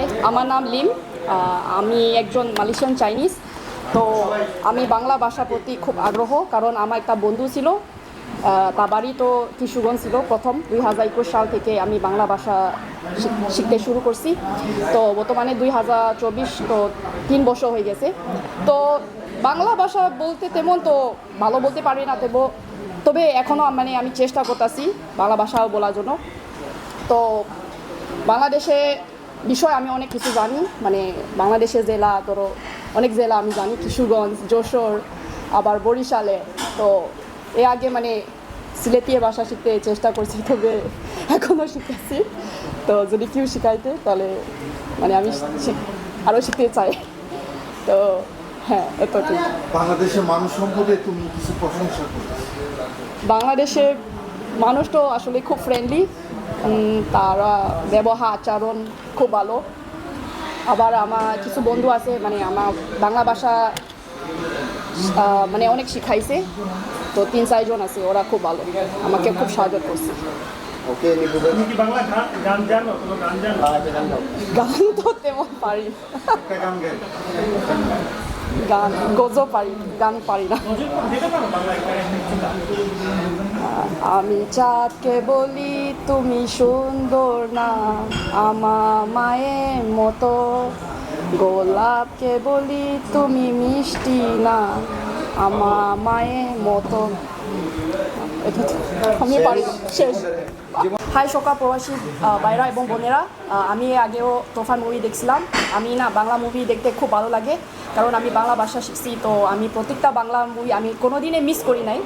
High, আমার নাম Lim. আমি একজন মালয়েশিয়ান চাইনিজ। তো আমি বাংলা ভাষার প্রতি খুব আগ্রহ, কারণ আমার একটা বন্ধু ছিল তার বাড়ি তো কিশোরগঞ্জ ছিল প্রথম। দুই হাজার একুশ সাল থেকে আমি বাংলা ভাষা শিখ- শিখতে শুরু করছি। তো বর্তমানে দুই হাজার চব্বিশ, তো তিন বছর হয়ে গেছে। তো বাংলা ভাষা বলতে তেমন তো ভালো বলতে পারি না তেব তবে এখনও মানে আমি চেষ্টা করতেছি বাংলা ভাষা বলার জন্য। তো বাংলাদেশে বিষয় আমি অনেক কিছু জানি মানে বাংলাদেশের জেলা ধরো অনেক জেলা আমি জানি কিশোরগঞ্জ যশোর আবার বরিশালে। তো এ আগে মানে সিলেটিয়ে ভাষা শিখতে চেষ্টা করছি তবে এখনও শিখতেছি। তো যদি কেউ শিখাইতে তাহলে মানে আমি আরও শিখতে চাই। তো হ্যাঁ এতটুকু। বাংলাদেশের মানুষ সম্পদে তুমি কিছু প্রশংসা করো। বাংলাদেশের মানুষ তো আসলে খুব ফ্রেন্ডলি তারা ব্যবহার আচরণ খুব ভালো। আবার আমার কিছু বন্ধু আছে মানে আমার বাংলা ভাষা মানে অনেক শিখাইছে। তো তিন চারজন আছে ওরা খুব ভালো। আমাকে খুব সাহায্য করছে। বাংলা গান তো তেমন পারি গান, গজও পারি, গান পারি না। আমি চাঁদকে বলি, তুমি সুন্দর না আমার মায়ের মতো। গোলাপকে বলি, তুমি মিষ্টি না আমার মায়ের মতো। আমি পারি শেষ। হাই সকা প্রবাসী বাইরা এবং বোনেরা। আমি আগেও তোফান মুভি দেখছিলাম। আমি না, বাংলা মুভি দেখতে খুব ভালো লাগে। কারণ আমি বাংলা ভাষা শিখছি, তো আমি প্রত্যেকটা বাংলা মুভি আমি কোনোদিনে মিস করি নাই।